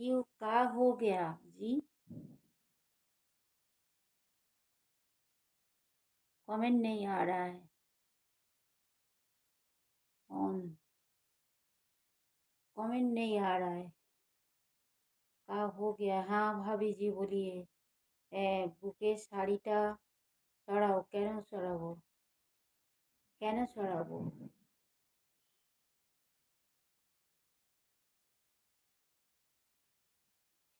क्यों का हो गया जी कमेंट नहीं आ रहा है ऑन कमेंट नहीं आ रहा है का हो गया हाँ भाभी जी बोलिए ए, বুকের শাড়িটা সরাও কেন সরাবো কেন সরাবো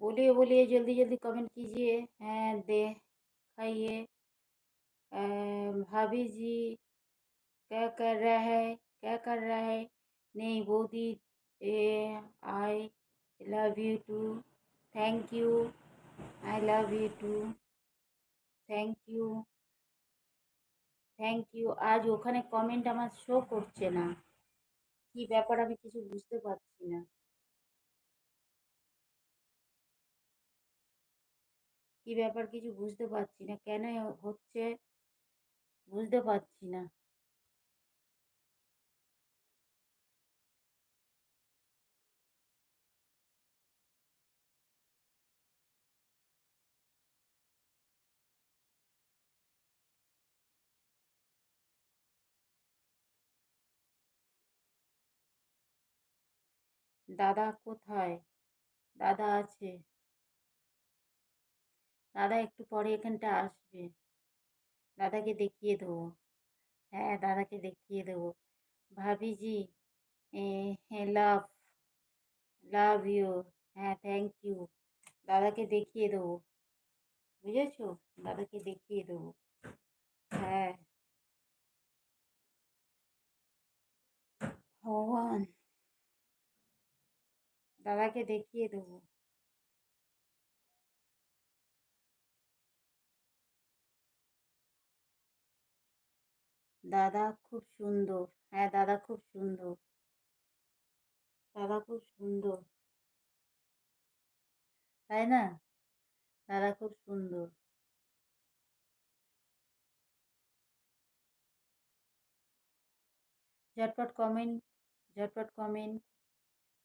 बोलिए बोलिए जल्दी जल्दी कमेंट कीजिए हैं दे खाइए अ, भाभी जी क्या कर रहा है क्या कर रहा है नहीं बौदी ए I love you too thank you I love you too thank you thank you আজ ওখানে কমেন্ট আমার শো করছে না কি ব্যাপার আমি কিছু বুঝতে পারছি না কি ব্যাপার কিছু বুঝতে পারছি না। কেন হচ্ছে? বুঝতে পারছি না। দাদা কোথায়? দাদা আছে। দাদা একটু পরে এখানটা আসবে দাদাকে দেখিয়ে দেবো হ্যাঁ দাদাকে দেখিয়ে দেবো ভাবিজি হ্যাঁ লাভ লাভ ইউ হ্যাঁ থ্যাংক ইউ দাদাকে দেখিয়ে দেবো বুঝেছো দাদাকে দেখিয়ে দেবো হ্যাঁ ভগবান দাদাকে দেখিয়ে দেবো দাদা খুব সুন্দর। হ্যাঁ দাদা খুব সুন্দর। দাদা খুব সুন্দর। তাই না? দাদা খুব সুন্দর। ঝটপট কমেন্ট ঝটপট কমেন্ট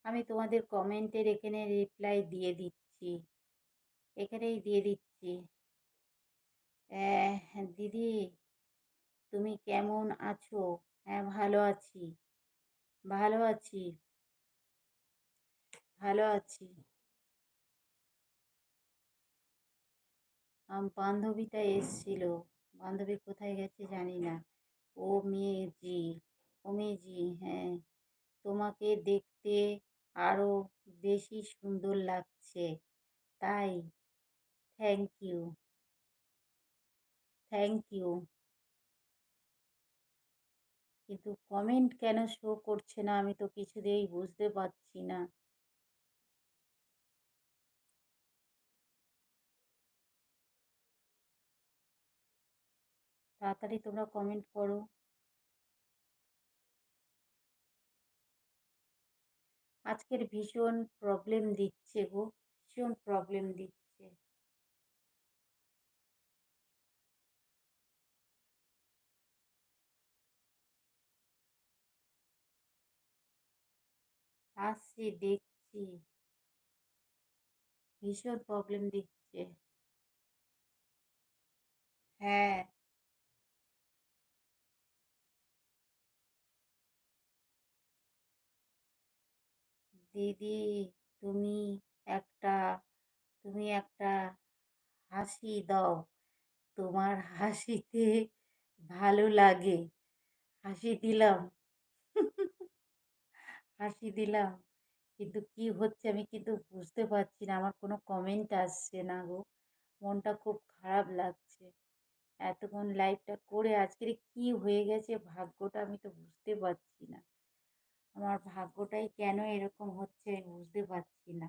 আমি তোমাদের কমেন্টের এখানে রিপ্লাই দিয়ে দিচ্ছি। এখানেই দিয়ে দিচ্ছি। দিদি। তুমি কেমন আছো? হ্যাঁ ভালো আছি। ভালো আছি। ভালো আছি। বান্ধবীটা এসছিল। বান্ধবী কোথায় গেছে জানি না। ও মেয়েজি ও মেয়েজি হ্যাঁ। তোমাকে দেখতে আরও বেশি সুন্দর লাগছে। তাই থ্যাংক ইউ থ্যাংক ইউ কিন্তু কমেন্ট কেন শো করছে না? আমি তো কিছুতেই বুঝতে পারছি না। তাড়াতাড়ি তোমরা কমেন্ট করো। আজকের ভীষণ প্রবলেম দিচ্ছে গো, ভীষণ প্রবলেম দিচ্ছে। আসছি, দেখছি। ভীষণ প্রবলেম দিচ্ছে। হ্যাঁ। দিদি, তুমি একটা তুমি একটা হাসি দাও। তোমার হাসিতে ভালো লাগে। হাসি দিলাম। হাসি দিলাম। কিন্তু কি হচ্ছে আমি কিন্তু বুঝতে পারছি না। আমার কোনো কমেন্ট আসছে না গো। মনটা খুব খারাপ লাগছে। এতক্ষণ লাইভটা করে আজকের কি হয়ে গেছে ভাগ্যটা আমি তো বুঝতে পারছি না। আমার ভাগ্যটাই কেন এরকম হচ্ছে আমি বুঝতে পারছি না।